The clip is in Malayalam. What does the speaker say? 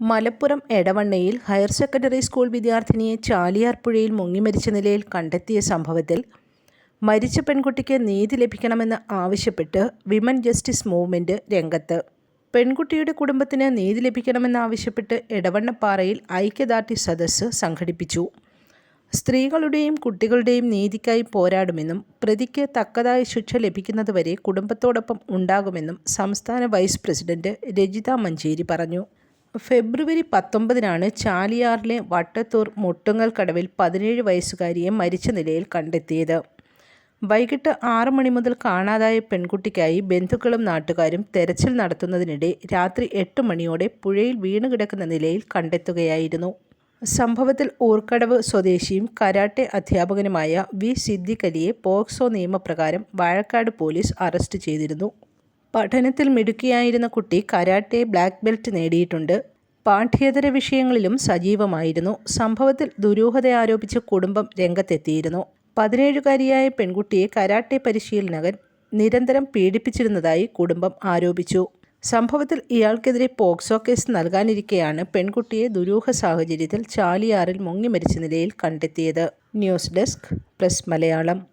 മലപ്പുറം എടവണ്ണയിൽ ഹയർ സെക്കൻഡറി സ്കൂൾ വിദ്യാർത്ഥിനിയെ ചാലിയാർ പുഴയിൽ മുങ്ങിമരിച്ച നിലയിൽ കണ്ടെത്തിയ സംഭവത്തിൽ മരിച്ച പെൺകുട്ടിക്ക് നീതി ലഭിക്കണമെന്ന് ആവശ്യപ്പെട്ട് വിമൻ ജസ്റ്റിസ് മൂവ്മെന്റ് രംഗത്ത്. പെൺകുട്ടിയുടെ കുടുംബത്തിന് നീതി ലഭിക്കണമെന്നാവശ്യപ്പെട്ട് എടവണ്ണപ്പാറയിൽ ഐക്യദാർഢ്യ സദസ്സ് സംഘടിപ്പിച്ചു. സ്ത്രീകളുടെയും കുട്ടികളുടെയും നീതിക്കായി പോരാടുമെന്നും പ്രതിക്ക് തക്കതായ ശിക്ഷ ലഭിക്കുന്നതുവരെ കുടുംബത്തോടൊപ്പം ഉണ്ടാകുമെന്നും സംസ്ഥാന വൈസ് പ്രസിഡന്റ് രജിത മഞ്ചേരി പറഞ്ഞു. ഫെബ്രുവരി പത്തൊമ്പതിനാണ് ചാലിയാറിലെ വട്ടത്തൂർ മുട്ടുങ്ങൽ കടവിൽ പതിനേഴ് വയസ്സുകാരിയെ മരിച്ച നിലയിൽ കണ്ടെത്തിയത്. വൈകിട്ട് ആറ് മണി മുതൽ കാണാതായ പെൺകുട്ടിക്കായി ബന്ധുക്കളും നാട്ടുകാരും തെരച്ചിൽ നടത്തുന്നതിനിടെ രാത്രി എട്ട് മണിയോടെ പുഴയിൽ വീണുകിടക്കുന്ന നിലയിൽ കണ്ടെത്തുകയായിരുന്നു. സംഭവത്തിൽ ഊർക്കടവ് സ്വദേശിയും കരാട്ടെ അധ്യാപകനുമായ വി. സിദ്ദിഖലിയെ പോക്സോ നിയമപ്രകാരം വാഴക്കാട് പോലീസ് അറസ്റ്റ് ചെയ്തിരുന്നു. പഠനത്തിൽ മിടുക്കിയായിരുന്ന കുട്ടി കരാട്ടെ ബ്ലാക്ക് ബെൽറ്റ് നേടിയിട്ടുണ്ട്. പാഠ്യേതര വിഷയങ്ങളിലും സജീവമായിരുന്നു. സംഭവത്തിൽ ദുരൂഹത ആരോപിച്ച കുടുംബം രംഗത്തെത്തിയിരുന്നു. പതിനേഴുകാരിയായ പെൺകുട്ടിയെ കരാട്ടെ പരിശീലനകൻ നിരന്തരം പീഡിപ്പിച്ചിരുന്നതായി കുടുംബം ആരോപിച്ചു. സംഭവത്തിൽ ഇയാൾക്കെതിരെ പോക്സോ കേസ് നൽകാനിരിക്കെയാണ് പെൺകുട്ടിയെ ദുരൂഹ സാഹചര്യത്തിൽ ചാലിയാറിൽ മുങ്ങി മരിച്ച നിലയിൽ കണ്ടെത്തിയത്. News desk press Malayalam.